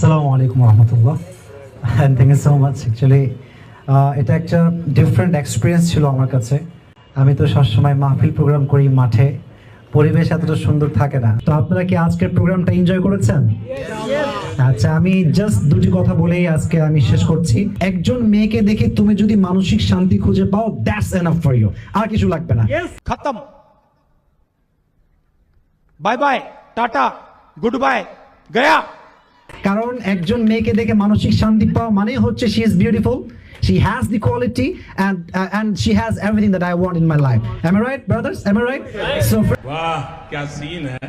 আসসালামু আলাইকুম রহমতুল্লাহ। Thank you so much actually এটা একটা ডিফারেন্ট এক্সপিরিয়েন্স ছিল আমার কাছে। আমি তো সবসময় মাহফিল প্রোগ্রাম করি মাঠে। পরিবেশ এতটা সুন্দর থাকে না। তো আপনারা কি আজকের প্রোগ্রামটা এনজয় করেছেন? আচ্ছা আমি জাস্ট দুটি কথা বলেই আজকে আমি শেষ করছি। একজন মেয়েকে দেখে তুমি যদি মানসিক শান্তি খুঁজে পাও দ্যাটস এনাফ ফর ইউ আর কিছু লাগবে না। খতম। Bye bye tata good bye Gaya কারণ একজন মেয়েকে দেখে মানসিক শান্তি পাওয়া মানে হচ্ছে she is beautiful she has the quality and and she has everything that I want in my life am I right brothers am I right so वाह क्या सीन है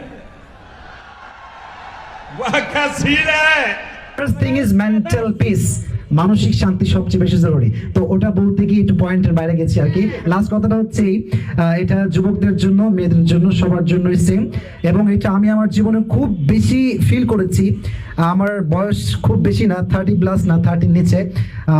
वाह क्या सीन है first thing is mental peace মানসিক শান্তি সবচেয়ে বেশি জরুরি। তো ওটা বলতে গিয়ে একটু পয়েন্টের বাইরে গেছি আর কি। লাস্ট কথাটা হচ্ছে এটা যুবকদের জন্য, মেয়েদের জন্য, সবার জন্যই সেম এবং এটা আমি আমার জীবনে খুব বেশি ফিল করেছি। আমার বয়স খুব বেশি না থার্টি প্লাস না থার্টির নিচে।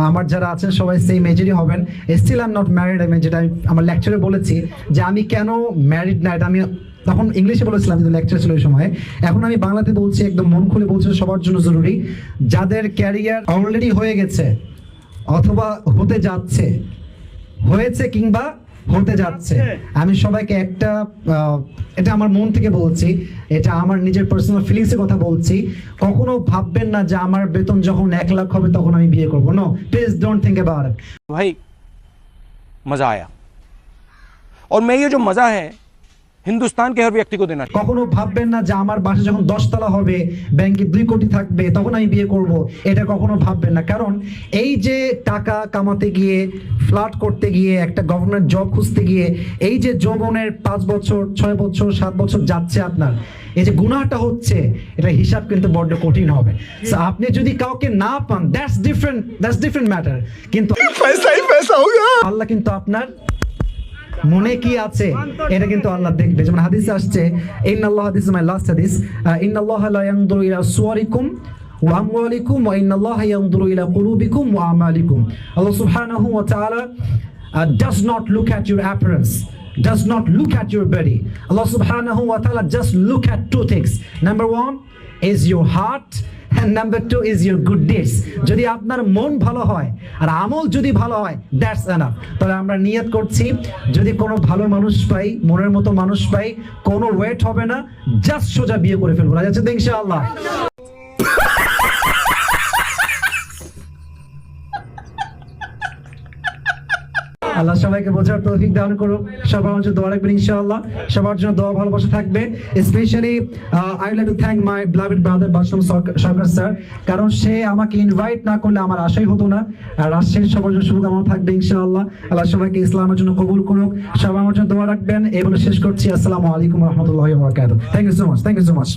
আমার যারা আছেন সবাই সেম এজেরই হবেন। স্টিল আম নট ম্যারিড আমি যেটা আমি আমার লেকচারে বলেছি যে আমি কেন ম্যারিড না, এটা আমি তখন ইংলিশে বলেছিলাম কিন্তু লেকচার ছিল ওই সময় এখন আমি বাংলাতে বলছি একদম মন খুলে বলছি সবার জন্য জরুরি যাদের ক্যারিয়ার অলরেডি হয়ে গেছে অথবা হতে যাচ্ছে হয়েছে কিংবা হতে যাচ্ছে আমি সবাইকে একটা আহ, এটা আমার মন থেকে বলছি এটা আমার নিজের পার্সোনাল ফিলিংসের কথা বলছি কখনো ভাববেন না যে আমার বেতন যখন এক লাখ হবে তখন আমি বিয়ে করবো no please don't think about it भाई मजा आया और मैं ये जो मजा है হিন্দুস্তানকে হর ব্যক্তিকে দেনা কখনো ভাববেন না যে আমার বাসা যখন দশতলা হবে ব্যাংকে দুই কোটি থাকবে তখন আমি বিয়ে করব। এটা কখনো ভাববেন না। কারণ এই যে টাকা কামাতে গিয়ে ফ্ল্যাট করতে গিয়ে একটা গভর্নমেন্ট জব খুঁজতে গিয়ে এই যে যৌবনের পাঁচ বছর ছয় বছর সাত বছর যাচ্ছে আপনার এই যে গুণাটা হচ্ছে এটা হিসাব কিন্তু বড্ড কঠিন হবে। আপনি যদি কাউকে না পান that's different that's different matter কিন্তু আল্লাহ কিন্তু আপনার মনে কি আছে? এটা কিন্তু আল্লাহ দেখবে। যেমন হাদিসে আসছে, ইন্নাল্লাহ হাদিস মাই লাস্ট হাদিস ইন্নাল্লাহ লা ইয়ানদুরু ইলা সুওয়ারিকুম ওয়া আমওয়ালিকুম ওয়া ইন্নাল্লাহা ইয়ানদুরু ইলা কুলুবিকুম ওয়া আমালিকুম। আল্লাহ সুবহানাহু ওয়া তাআলা does not look at your appearance, does not look at your body. Allah subhanahu wa ta'ala just look at two things. Number one is your heart and to is your good deeds যদি আপনার মন ভালো হয় আর আমল যদি ভালো হয় that's enough তাহলে আমরা নিয়ত করছি, যদি কোনো ভালো মানুষ পাই, মনের মতো মানুষ পাই, কোনো ওয়েট হবে না জাস্ট সোজা বিয়ে করে ফেলব। রাজা ইনশাআল্লাহ? আল্লাহ সবাইকে বোঝার তৌফিক দান করুক। সবার জন্য দোয়া রাখবেন ইনশাআল্লাহ। সবার জন্য দোয়া ভালোবাসা থাকবে। Specially I like to thank my beloved brother বাসম Sarkar sir কারণ সে আমাকে ইনভাইট না করলে আমার আশাই হতো না। আর রাজশাহীর সবার জন্য শুভকামনা থাকবে ইনশাআল্লাহ। আল্লাহ সবাইকে ইসলামের জন্য কবুল করুক। সবার জন্য দোয়া রাখবেন। এই বলে শেষ করছি। আসসালামু আলাইকুম রহমতুল্লাহ বরকাত thank you so much thank you so much